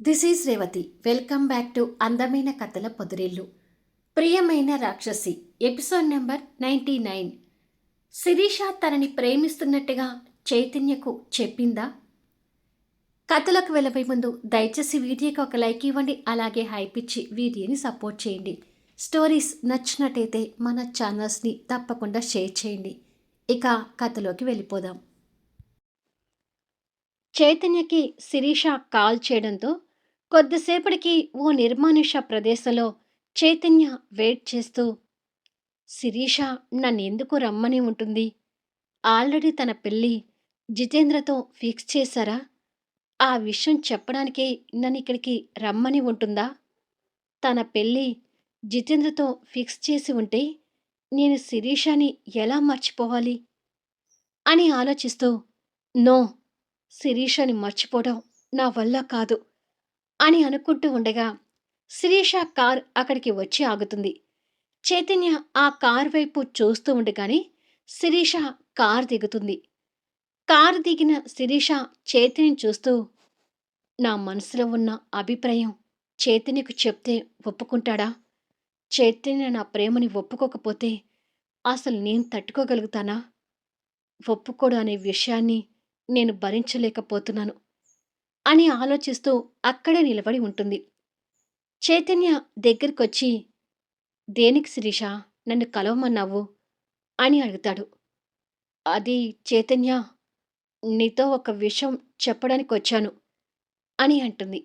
This is Revathi welcome back to అందమైన కథల పొదిరిల్లు ప్రియమైన రాక్షసి episode number ninety nine Sirisha తనని ప్రేమిస్తున్నట్టుగా చైతన్యకు చెప్పిందా? కథలకు వెళ్ళబోయే ముందు దయచేసి వీడియోకి ఒక లైక్ ఇవ్వండి అలాగే హైప్ ఇచ్చి వీడియోని సపోర్ట్ చేయండి. స్టోరీస్ నచ్చినట్టయితే మన ఛానల్స్ని తప్పకుండా షేర్ చేయండి. ఇక కథలోకి వెళ్ళిపోదాం. చైతన్యకి శిరీష కాల్ చేయడంతో కొద్దిసేపటికి ఓ నిర్మానుష ప్రదేశంలో చైతన్య వెయిట్ చేస్తూ శిరీష నన్నెందుకు రమ్మని ఉంటుంది? ఆల్రెడీ తన పెళ్ళి జితేంద్రతో ఫిక్స్ చేశారా? ఆ విషయం చెప్పడానికే నన్ను ఇక్కడికి రమ్మని ఉంటుందా? తన పెళ్ళి జితేంద్రతో ఫిక్స్ చేసి ఉంటే నేను శిరీషాని ఎలా మర్చిపోవాలి? అని ఆలోచిస్తూ నో శిరీషని మర్చిపోవడం నా వల్ల కాదు. అని అనుకుంటూ ఉండగా శిరీష కార్ అక్కడికి వచ్చి ఆగుతుంది. చైతన్య ఆ కార్ వైపు చూస్తూ ఉండగానే శిరీష కార్ దిగుతుంది. కార్ దిగిన శిరీష చేతిని చూస్తూ నా మనసులో ఉన్న అభిప్రాయం చైతన్యకు చెప్తే ఒప్పుకుంటాడా? చైతన్య నా ప్రేమని ఒప్పుకోకపోతే అసలు నేను తట్టుకోగలుగుతానా? ఒప్పుకోడు అనే విషయాన్ని నేను భరించలేకపోతున్నాను. అని ఆలోచిస్తూ అక్కడే నిలబడి ఉంటుంది. చైతన్య దగ్గరికొచ్చి దేనికి శిరీష? నన్ను కలవమన్నావు? అని అడుగుతాడు. అది చైతన్య నీతో ఒక విషయం చెప్పడానికి వచ్చాను అని అంటుంది.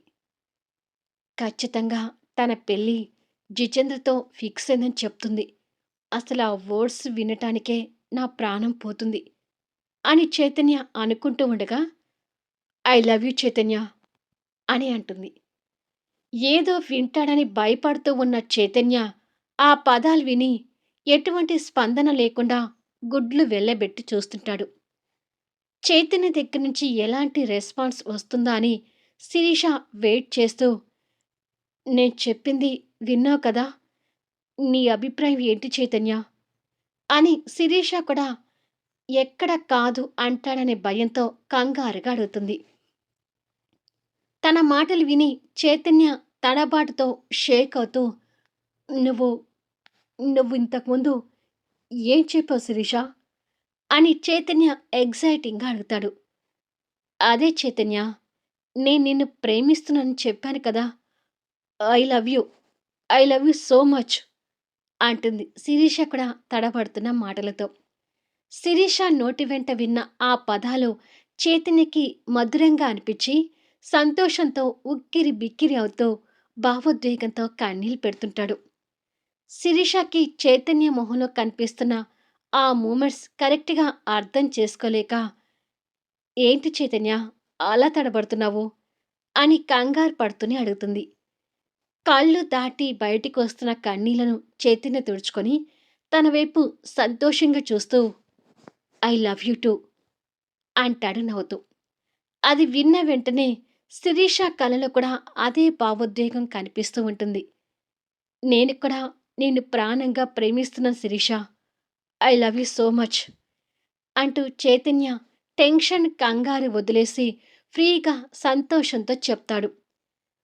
ఖచ్చితంగా తన పెళ్ళి జితేంద్రతో ఫిక్స్ అయిందని చెప్తుంది. అసలు ఆ వర్డ్స్ వినటానికే నా ప్రాణం పోతుంది అని చైతన్య అనుకుంటూ ఉండగా ఐ లవ్ యూ చైతన్య అని అంటుంది. ఏదో వింటాడని భయపడుతూ ఉన్న చైతన్య ఆ పదాలు విని ఎటువంటి స్పందన లేకుండా గుడ్లు వెళ్ళబెట్టి చూస్తుంటాడు. చైతన్య దగ్గర నుంచి ఎలాంటి రెస్పాన్స్ వస్తుందా అని శిరీష వెయిట్ చేస్తూ నేను చెప్పింది విన్నావు కదా నీ అభిప్రాయం ఏంటి చైతన్య? అని శిరీష కూడా ఎక్కడ కాదు అంటాడనే భయంతో కంగారుగా అడుగుతుంది. తన మాటలు విని చైతన్య తడబాటుతో షేక్ అవుతూ నువ్వు నువ్వు ఇంతకుముందు ఏం చెప్పావు శిరీష? అని చైతన్య ఎగ్జైటింగ్గా అడుగుతాడు. అదే చైతన్య నేను నిన్ను ప్రేమిస్తున్నానని చెప్పాను కదా. I love you I love you so much అంటుంది శిరీష కూడా తడబడుతున్న మాటలతో. శిరీష నోటి వెంట విన్న ఆ పదాలు చైతన్యకి మధురంగా అనిపించి సంతోషంతో ఉక్కిరి బిక్కిరి అవుతూ భావోద్వేగంతో కన్నీళ్ళు పెడుతుంటాడు. శిరీషకి చైతన్య మొహంలో కనిపిస్తున్న ఆ మూమెంట్స్ కరెక్ట్గా అర్థం చేసుకోలేక ఏంటి చైతన్య అలా తడబడుతున్నావు? అని కంగారు పడుతూనే అడుగుతుంది. కళ్ళు దాటి బయటికి వస్తున్న కన్నీళ్ళను చైతన్య తుడుచుకొని తన వైపు సంతోషంగా చూస్తూ ఐ లవ్ యూ టూ అంటాడు నవ్వుతూ. అది విన్న వెంటనే శిరీష కళలో కూడా అదే భావోద్వేగం కనిపిస్తూ ఉంటుంది. నేను కూడా నేను ప్రాణంగా ప్రేమిస్తున్న Sirisha I love you so much అంటూ చైతన్య టెన్షన్ కంగారు వదిలేసి ఫ్రీగా సంతోషంతో చెప్తాడు.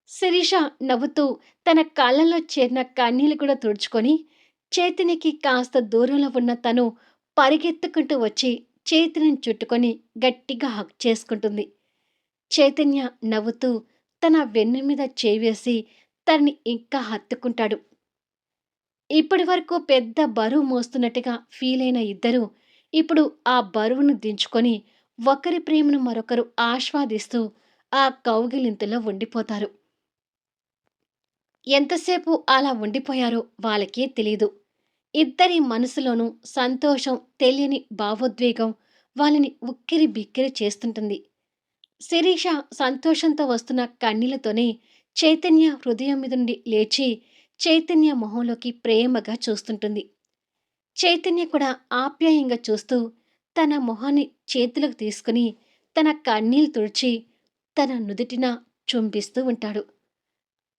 శిరీష నవ్వుతూ తన కళ్ళలో చేరిన కన్నీళ్ళు కూడా తుడుచుకొని చైతన్యకి కాస్త దూరంలో ఉన్న తను పరిగెత్తుకుంటూ వచ్చి చేతిని చుట్టుకొని గట్టిగా హక్ చేసుకుంటుంది. చైతన్య నవ్వుతూ తన వెన్ను మీద చేవేసి తనని ఇంకా హత్తుకుంటాడు. ఇప్పటి వరకు పెద్ద బరువు మోస్తున్నట్టుగా ఫీల్ అయిన ఇద్దరు ఇప్పుడు ఆ బరువును దించుకొని ఒకరి ప్రేమను మరొకరు ఆస్వాదిస్తూ ఆ కౌగిలింతలో ఉండిపోతారు. ఎంతసేపు అలా ఉండిపోయారో వాళ్ళకే తెలియదు ఇద్దరి మనసులోనూ సంతోషం తెలియని భావోద్వేగం వాళ్ళని ఉక్కిరి బిక్కిరి చేస్తుంటుంది. శిరీష సంతోషంతో వస్తున్న కన్నీళ్ళతోనే చైతన్య హృదయం మీద నుండి లేచి చైతన్య మొహంలోకి ప్రేమగా చూస్తుంటుంది. చైతన్య కూడా ఆప్యాయంగా చూస్తూ తన మొహాన్ని చేతులకు తీసుకుని తన కన్నీళ్ళు తుడిచి తన నుదుటిన చుంపిస్తూ ఉంటాడు.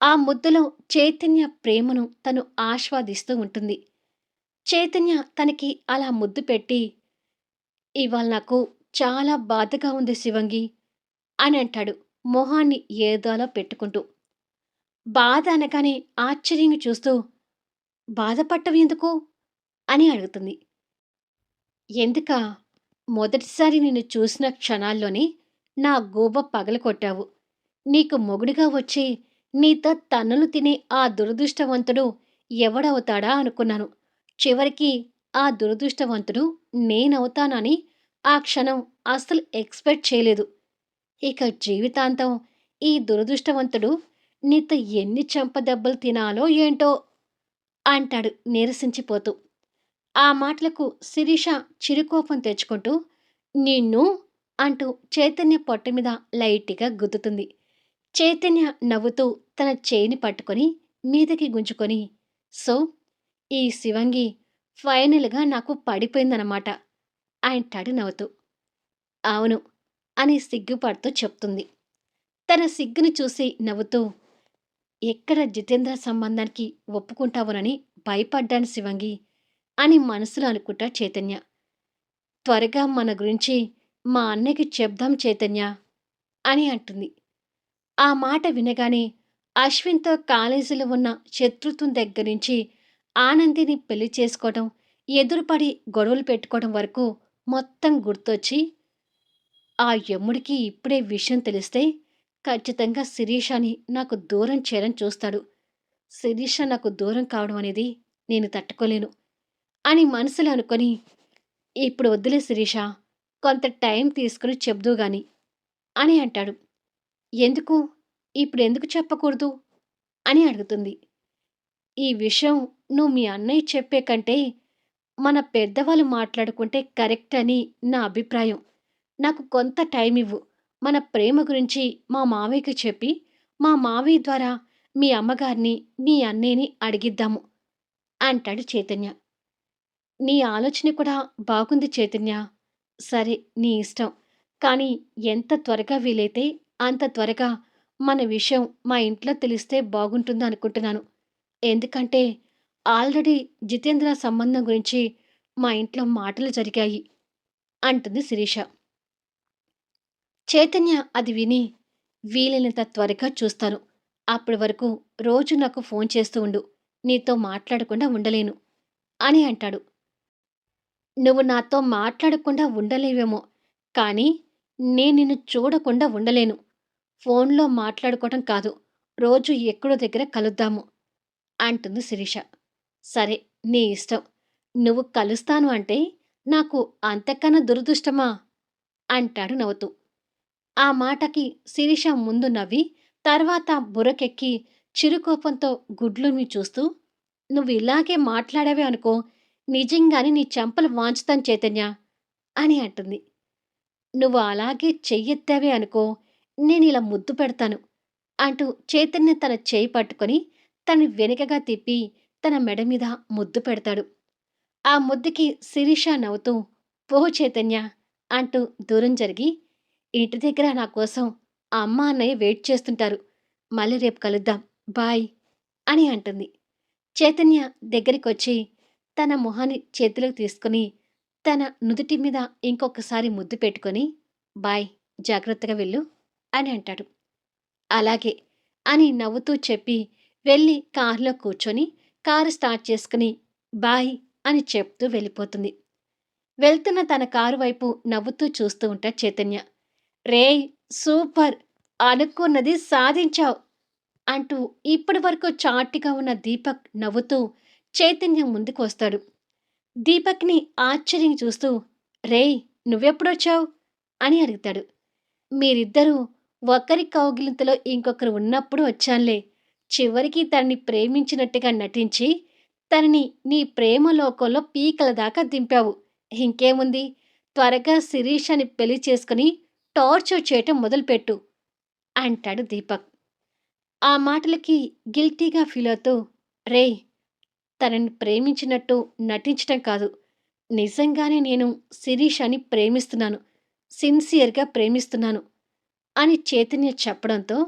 ఆ ముద్దులో చైతన్య ప్రేమను తను ఆస్వాదిస్తూ ఉంటుంది. చైతన్య తనకి అలా ముద్దు పెట్టి ఇవాళ నాకు చాలా బాధగా ఉంది శివంగి అని అంటాడు మొహాన్ని ఏదోలా పెట్టుకుంటూ. బాధ అనగానే ఆశ్చర్యంగా చూస్తూ, బాధపడటం అని అడుగుతుంది. ఎందుక మొదటిసారి నిన్ను చూసిన క్షణాల్లోనే నా గూబ పగలకొట్టావు. నీకు మొగుడిగా వచ్చి నీతో తన్నులు తినే ఆ దురదృష్టవంతుడు ఎవడవుతాడా అనుకున్నాను. చివరికి ఆ దురదృష్టవంతుడు నేనవుతానని ఆ క్షణం అస్సలు ఎక్స్‌పెక్ట్ చేయలేదు. ఇక జీవితాంతం ఈ దురదృష్టవంతుడు నీతో ఎన్ని చెంపదెబ్బలు తినాలో ఏంటో! అంటాడు నీరసించిపోతూ. ఆ మాటలకు శిరీష చిరుకోపం తెచ్చుకుంటూ నిన్ను అంటూ చైతన్య పొట్ట మీద లైట్‌గా గుద్దుతుంది. చైతన్య నవ్వుతూ తన చేయిని పట్టుకొని మీదకి గుంజుకొని సో ఈ శివంగి ఫైనల్‌గా నాకు పడిపోయిందన్నమాట అంటాడు నవ్వుతూ. అవును అని సిగ్గుపడుతూ చెప్తుంది. తన సిగ్గుని చూసి నవ్వుతూ ఎక్కడ జితేంద్ర సంబంధానికి ఒప్పుకుంటావునని భయపడ్డాను శివంగి అని మనసులో అనుకుంటా చైతన్య. త్వరగా మన గురించి మా అన్నయ్యకి చెప్దాం చైతన్య అని అంటుంది. ఆ మాట వినగానే అశ్విన్‌తో కాలేజీలో ఉన్న శత్రుత్వం దగ్గర నుంచి ఆనందిని పెళ్ళి చేసుకోవడం, ఎదురుపడి గొడవలు పెట్టుకోవడం వరకు మొత్తం గుర్తొచ్చి, ఆ యమ్ముడికి ఇప్పుడే విషయం తెలిస్తే ఖచ్చితంగా శిరీషని నాకు దూరం చేయడం చూస్తాడు. శిరీష నాకు దూరం కావడం అనేది నేను తట్టుకోలేను అని మనసులో అనుకొని, ఇప్పుడు వద్దులే శిరీష కొంత టైం తీసుకుని చెబుదూ గాని అని అంటాడు. ఎందుకు? ఇప్పుడు ఎందుకు చెప్పకూడదు? అని అడుగుతుంది. ఈ విషయం నువ్వు మీ అన్నయ్య చెప్పే కంటే మన పెద్దవాళ్ళు మాట్లాడుకుంటే కరెక్ట్ అని నా అభిప్రాయం. నాకు కొంత టైం ఇవ్వు. మన ప్రేమ గురించి మా మావయ్యకి చెప్పి, మా మావయ్య ద్వారా మీ అమ్మగారిని, మీ అన్నయ్యని అడిగిద్దాము అంటాడు చైతన్య. నీ ఆలోచన కూడా బాగుంది చైతన్య. సరే నీ ఇష్టం. కానీ ఎంత త్వరగా వీలైతే అంత త్వరగా మన విషయం మా ఇంట్లో తెలిస్తే బాగుంటుంది అనుకుంటున్నాను. ఎందుకంటే ఆల్రెడీ జితేంద్ర సంబంధం గురించి మా ఇంట్లో మాటలు జరిగాయి అంటుంది శిరీష. చైతన్య అది విని వీలైనంత త్వరగా చూస్తాను. అప్పటి వరకు రోజు నాకు ఫోన్ చేస్తూ ఉండు. నీతో మాట్లాడకుండా ఉండలేను అని అంటాడు. నువ్వు నాతో మాట్లాడకుండా ఉండలేవేమో కానీ నేను నిన్ను చూడకుండా ఉండలేను. ఫోన్లో మాట్లాడుకోవటం కాదు రోజు ఎక్కడో దగ్గర కలుద్దాము అంటుంది శిరీష సరే నీ ఇష్టం నువ్వు కలుస్తాను అంటే నాకు అంతకన్నా దురదృష్టమా అంటాడు నవ్వుతూ ఆ మాటకి శిరీష ముందు నవ్వి తర్వాత బుర్రకెక్కి చిరుకోపంతో గుడ్లుని చూస్తూ నువ్వు ఇలాగే మాట్లాడావే అనుకో నిజంగానే నీ చెంపలు వాంచుతాను చైతన్య అని అంటుంది. నువ్వు అలాగే చెయ్యెత్తావే అనుకో నేను ఇలా ముద్దు పెడతాను అంటూ చైతన్య తన చేయి పట్టుకొని తను వెనుకగా తిప్పి తన మెడ మీద ముద్దు పెడతాడు. ఆ ముద్దుకి శిరీష నవ్వుతూ పో చైతన్య అంటూ దూరం జరిగి ఇంటి దగ్గర నా కోసం అమ్మ అన్నయ్య వెయిట్ చేస్తుంటారు. మళ్ళీ రేపు కలుద్దాం. బాయ్ అని అంటుంది. చైతన్య దగ్గరికి వచ్చి తన మొహాన్ని చేతిలోకి తీసుకుని తన నుదుటి మీద ఇంకొకసారి ముద్దు పెట్టుకొని బాయ్ జాగ్రత్తగా వెళ్ళు అని అంటాడు. అలాగే అని నవ్వుతూ చెప్పి వెళ్ళి కారులో కూర్చొని కారు స్టార్ట్ చేసుకుని బాయ్ అని చెప్తూ వెళ్ళిపోతుంది. వెళ్తున్న తన కారు వైపు నవ్వుతూ చూస్తూ ఉంటాడు చైతన్య. రేయ్ సూపర్. అనుకున్నది సాధించావు అంటూ ఇప్పటి వరకు చాటిగా ఉన్న దీపక్ నవ్వుతూ చైతన్యం ముందుకు వస్తాడు. దీపక్ని ఆశ్చర్యం చూస్తూ రేయ్ నువ్వెప్పుడొచ్చావు? అని అడుగుతాడు. మీరిద్దరూ ఒకరి కౌగిలింతలో ఇంకొకరు ఉన్నప్పుడు వచ్చానులే. చివరికి తనని ప్రేమించినట్టుగా నటించి తనని నీ ప్రేమ లోకంలో పీకల దాకా దింపావు. ఇంకేముంది? త్వరగా శిరీష్ అని పెళ్ళి చేసుకుని టార్చర్ చేయటం మొదలుపెట్టు అంటాడు దీపక్. ఆ మాటలకి గిల్టీగా ఫీల్ అవుతూ రే తనని ప్రేమించినట్టు నటించటం కాదు. నిజంగానే నేను శిరీష్ అని ప్రేమిస్తున్నాను. సిన్సియర్గా ప్రేమిస్తున్నాను అని చైతన్య చెప్పడంతో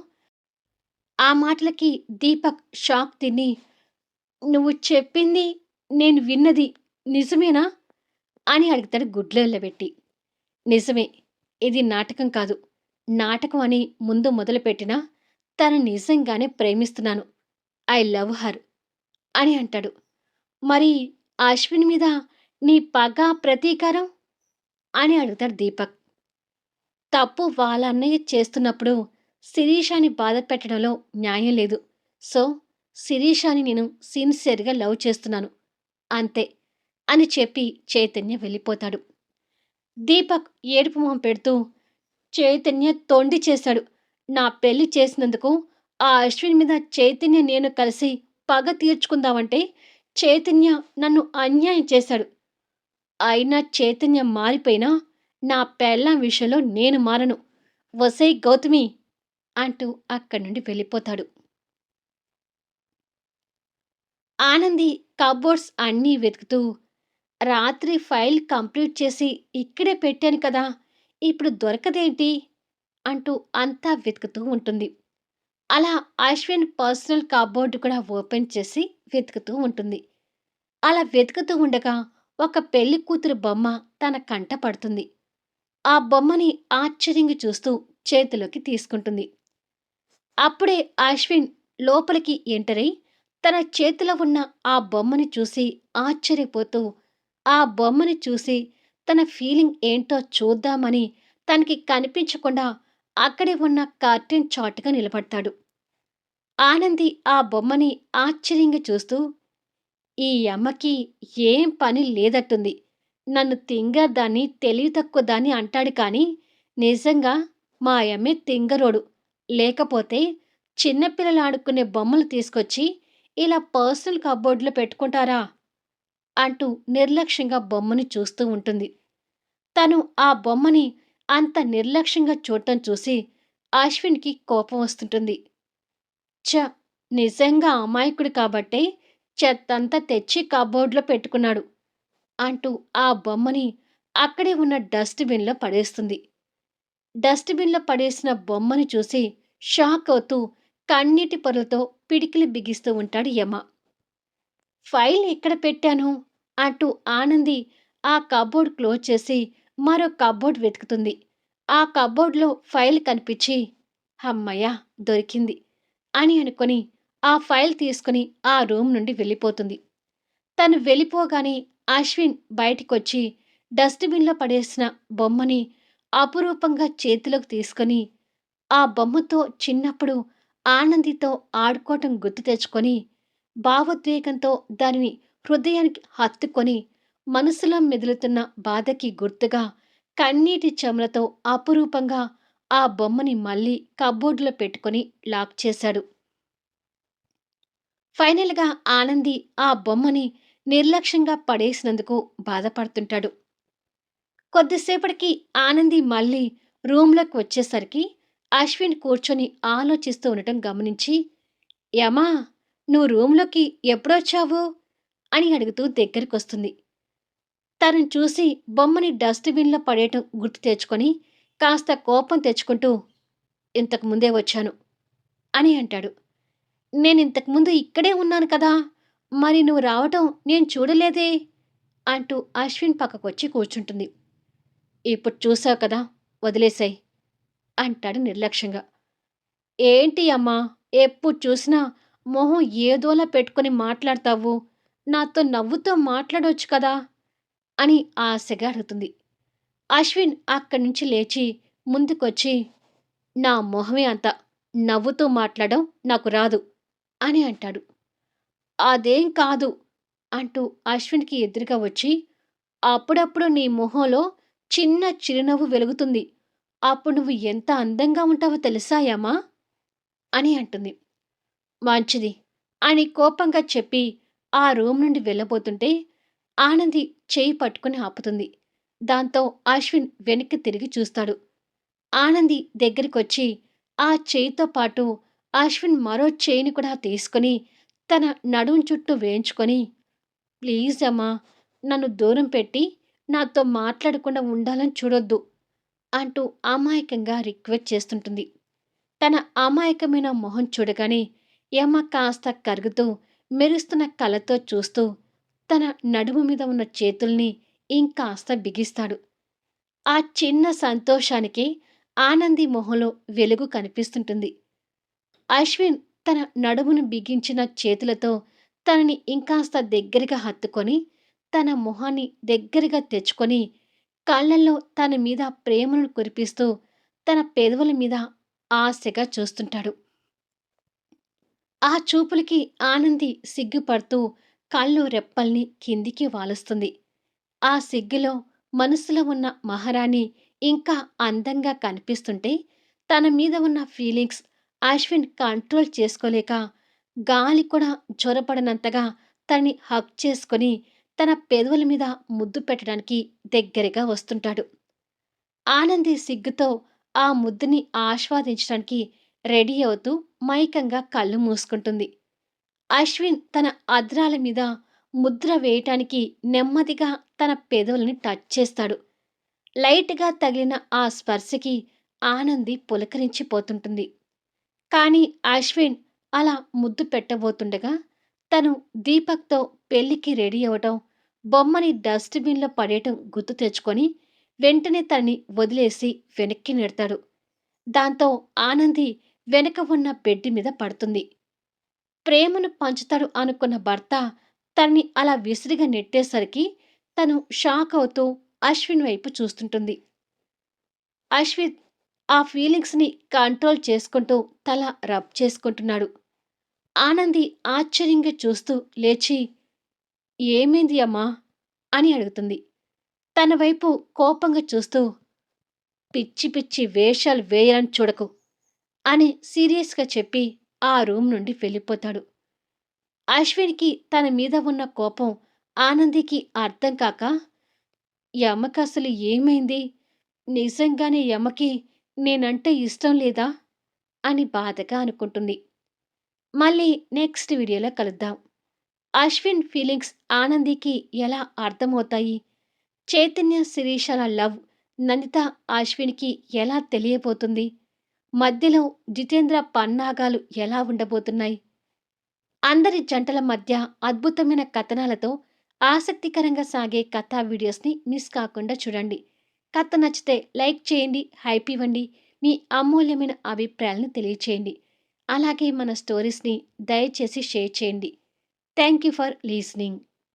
ఆ మాటలకి దీపక్ షాక్ తిని నువ్వు చెప్పింది నేను విన్నది నిజమేనా? అని అడుగుతాడు గుడ్లెళ్ళబెట్టి నిజమే. ఇది నాటకం కాదు. నాటకం అని ముందు మొదలుపెట్టినా తను నిజంగానే ప్రేమిస్తున్నాను. ఐ లవ్ హర్ అని అంటాడు. మరి అశ్విన్ మీద నీ పగ ప్రతీకారం? అని అడుగుతాడు దీపక్. తప్పు వాళ్ళ అన్నయ్య చేస్తున్నప్పుడు శిరీషాని బాధ పెట్టడంలో న్యాయం లేదు. సో శిరీషాని నేను సిన్సియర్గా లవ్ చేస్తున్నాను. అంతే అని చెప్పి చైతన్య వెళ్ళిపోతాడు. దీపక్ ఏడుపు మొహం పెడుతూ చైతన్య తొండి చేశాడు. నా పెళ్ళి చేసినందుకు ఆ అశ్విన్ మీద చైతన్య నేను కలిసి పగ తీర్చుకుందామంటే చైతన్య నన్ను అన్యాయం చేశాడు. అయినా చైతన్య మారిపోయినా నా పెళ్ళాం విషయంలో నేను మారను. వసై గౌతమి అంటూ అక్కడి నుండి వెళ్ళిపోతాడు. ఆనంది కబోర్డ్స్ అన్నీ వెతుకుతూ రాత్రి ఫైల్ కంప్లీట్ చేసి ఇక్కడే పెట్టాను కదా ఇప్పుడు దొరకదేంటి? అంటూ అంతా వెతుకుతూ ఉంటుంది. అలా అశ్విన్ పర్సనల్ కబోర్డు కూడా ఓపెన్ చేసి వెతుకుతూ ఉంటుంది. అలా వెతుకుతూ ఉండగా ఒక పెళ్ళి కూతురు బొమ్మ తన కంట పడుతుంది. ఆ బొమ్మని ఆశ్చర్యంగా చూస్తూ చేతిలోకి తీసుకుంటుంది. అప్పుడే అశ్విన్ లోపలికి ఎంటరై తన చేతిలో ఉన్న ఆ బొమ్మని చూసి ఆశ్చర్యపోతూ ఆ బొమ్మని చూసి తన ఫీలింగ్ ఏంటో చూద్దామని తనకి కనిపించకుండా అక్కడే ఉన్న కార్టెన్ చాటుగా నిలబడతాడు. ఆనంది ఆ బొమ్మని ఆశ్చర్యంగా చూస్తూ ఈ అమ్మకి ఏం పని లేదట్టుంది. నన్ను తింగర్దాన్ని తెలివి తక్కువ దాన్ని అంటాడు కానీ నిజంగా మా అమ్మే తింగరోడు. లేకపోతే చిన్నపిల్లలు ఆడుకునే బొమ్మలు తీసుకొచ్చి ఇలా పర్సనల్ కబోర్డ్లో పెట్టుకుంటారా? అంటూ నిర్లక్ష్యంగా బొమ్మని చూస్తూ ఉంటుంది. తను ఆ బొమ్మని అంత నిర్లక్ష్యంగా చూడటం చూసి అశ్విన్కి కోపం వస్తుంటుంది. చ నిజంగా అమాయకుడు కాబట్టే చెత్తంతా తెచ్చి కబోర్డ్లో పెట్టుకున్నాడు అంటూ ఆ బొమ్మని అక్కడే ఉన్న డస్ట్బిన్లో పడేస్తుంది. డస్ట్బిన్లో పడేసిన బొమ్మని చూసి షాక్ అవుతూ కన్నీటి పొరలతో పిడికిలి బిగిస్తూ ఉంటాడు యమ. ఫైల్ ఎక్కడ పెట్టాను? అంటూ ఆనంది ఆ కబోర్డ్ క్లోజ్ చేసి మరో కబోర్డ్ వెతుకుతుంది. ఆ కబోర్డ్లో ఫైల్ కనిపించి అమ్మయ్య దొరికింది అని అనుకొని ఆ ఫైల్ తీసుకుని ఆ రూమ్ నుండి వెళ్ళిపోతుంది. తను వెళ్ళిపోగానే అశ్విన్ బయటికొచ్చి డస్ట్బిన్లో పడేసిన బొమ్మని అపురూపంగా చేతిలోకి తీసుకొని ఆ బొమ్మతో చిన్నప్పుడు ఆనందితో ఆడుకోవటం గుర్తు తెచ్చుకొని భావోద్వేగంతో దానిని హృదయానికి హత్తుకొని మనసులో మెదులుతున్న బాధకి గుర్తుగా కన్నీటి చెమలతో అపురూపంగా ఆ బొమ్మని మళ్ళీ కబోర్డులో పెట్టుకొని లాక్ చేశాడు. ఫైనల్గా ఆనంది ఆ బొమ్మని నిర్లక్ష్యంగా పడేసినందుకు బాధపడుతుంటాడు. కొద్దిసేపటికి ఆనంది మళ్ళీ రూమ్లోకి వచ్చేసరికి అశ్విన్ కూర్చొని ఆలోచిస్తూ ఉండటం గమనించి యమా నువ్వు రూమ్లోకి ఎప్పుడొచ్చావు? అని అడుగుతూ దగ్గరికొస్తుంది. తను చూసి బొమ్మని డస్ట్బిన్లో పడేయటం గుర్తు తెచ్చుకొని కాస్త కోపం తెచ్చుకుంటూ ఇంతకు ముందే వచ్చాను అని అంటాడు. నేను ఇంతకుముందు ఇక్కడే ఉన్నాను కదా! మరి నువ్వు రావటం నేను చూడలేదే! అంటూ అశ్విన్ పక్కకొచ్చి కూర్చుంటుంది. ఇప్పుడు చూసావు కదా! వదిలేసాయి అంటాడు నిర్లక్ష్యంగా. ఏంటి అమ్మా! ఎప్పుడు చూసినా మొహం ఏదోలా పెట్టుకొని మాట్లాడతావు. నాతో నవ్వుతో మాట్లాడవచ్చు కదా? అని ఆశగా అడుగుతుంది. అశ్విన్ అక్కడి నుంచి లేచి ముందుకొచ్చి నా మొహమే అంత నవ్వుతూ మాట్లాడడం నాకు రాదు అని అంటాడు. అదేం కాదు అంటూ అశ్విన్కి ఎదురుగా వచ్చి అప్పుడప్పుడు నీ మొహంలో చిన్న చిరునవ్వు వెలుగుతుంది. అప్పుడు నువ్వు ఎంత అందంగా ఉంటావో తెలుసాయమ్మా? అని అంటుంది. మంచిది అని కోపంగా చెప్పి ఆ రూమ్ నుండి వెళ్ళబోతుంటే ఆనంది చేయి పట్టుకుని ఆపుతుంది. దాంతో అశ్విన్ వెనక్కి తిరిగి చూస్తాడు. ఆనంది దగ్గరికొచ్చి ఆ చేయితో పాటు అశ్విన్ మరో చేయిని కూడా తీసుకుని తన నడుం చుట్టూ వేయించుకొని ప్లీజ్ అమ్మా నన్ను దూరం పెట్టి నాతో మాట్లాడకుండా ఉండాలని చూడొద్దు అంటూ అమాయకంగా రిక్వెస్ట్ చేస్తుంటుంది. తన అమాయకమైన మొహం చూడగానే యమ కాస్త కరుగుతూ మెరుస్తున్న కళ్ళతో చూస్తూ తన నడుము మీద ఉన్న చేతుల్ని ఇంకాస్త బిగిస్తాడు. ఆ చిన్న సంతోషానికి ఆనంది మొహంలో వెలుగు కనిపిస్తుంటుంది. అశ్విన్ తన నడుమును బిగించిన చేతులతో తనని ఇంకాస్త దగ్గరగా హత్తుకొని తన మొహాన్ని దగ్గరగా తెచ్చుకొని కళ్ళల్లో తన మీద ప్రేమను కురిపిస్తూ తన పెదవుల మీద ఆశగా చూస్తుంటాడు. ఆ చూపులకి ఆనంది సిగ్గుపడుతూ కళ్ళు రెప్పల్ని కిందికి వాలుస్తుంది. ఆ సిగ్గులో మనసులో ఉన్న మహారాణి ఇంకా అందంగా కనిపిస్తుంటే తన మీద ఉన్న ఫీలింగ్స్ అశ్విన్ కంట్రోల్ చేసుకోలేక గాలి కూడా జ్వరపడనంతగా తనని హక్ చేసుకొని తన పెదవుల మీద ముద్దు పెట్టడానికి దగ్గరగా వస్తుంటాడు. ఆనంది సిగ్గుతో ఆ ముద్దుని ఆస్వాదించడానికి రెడీ అవుతూ మైకంగా కళ్ళు మూసుకుంటుంది. అశ్విన్ తన అద్రాల మీద ముద్ర వేయటానికి నెమ్మదిగా తన పెదవులని టచ్ చేస్తాడు. లైట్గా తగిలిన ఆ స్పర్శకి ఆనంది పులకరించిపోతుంటుంది. కానీ అశ్విన్ అలా ముద్దు పెట్టబోతుండగా తను దీపక్తో పెళ్ళికి రెడీ అవటం బొమ్మని డస్ట్బిన్లో పడేయటం గుర్తు తెచ్చుకొని వెంటనే తనని వదిలేసి వెనక్కి నెడతాడు. దాంతో ఆనంది వెనక ఉన్న బెడ్డి మీద పడుతుంది. ప్రేమను పంచుతాడు అనుకున్న భర్త తనని అలా విసిరిగా నెట్టేసరికి తను షాక్ అవుతూ అశ్విన్ వైపు చూస్తుంటుంది. అశ్విన్ ఆ ఫీలింగ్స్ని కంట్రోల్ చేసుకుంటూ తల రబ్ చేసుకుంటున్నాడు. ఆనంది ఆశ్చర్యంగా చూస్తూ లేచి ఏమైంది అమ్మా? అని అడుగుతుంది. తన వైపు కోపంగా చూస్తూ పిచ్చి పిచ్చి వేషాలు వేయాలని చూడకు. అని సీరియస్గా చెప్పి ఆ రూమ్ నుండి వెళ్ళిపోతాడు. అశ్విన్కి తన మీద ఉన్న కోపం ఆనందికి అర్థం కాక యమ్మకి అసలు ఏమైంది? నిజంగానే యమ్మకి నేనంటే ఇష్టం లేదా? అని బాధగా అనుకుంటుంది. మళ్ళీ నెక్స్ట్ వీడియోలో కలుద్దాం. అశ్విన్ ఫీలింగ్స్ ఆనందికి ఎలా అర్థమవుతాయి? చైతన్య శిరీషల లవ్ నందిత అశ్విన్కి ఎలా తెలియబోతుంది? మధ్యలో జితేంద్ర పన్నాగాలు ఎలా ఉండబోతున్నాయి? అందరి జంటల మధ్య అద్భుతమైన కథనాలతో ఆసక్తికరంగా సాగే కథా వీడియోస్ని మిస్ కాకుండా చూడండి. కథ నచ్చితే లైక్ చేయండి హైప్ ఇవ్వండి మీ అమూల్యమైన అభిప్రాయాలను తెలియచేయండి. అలాగే మన స్టోరీస్ని దయచేసి షేర్ చేయండి. Thank you for listening.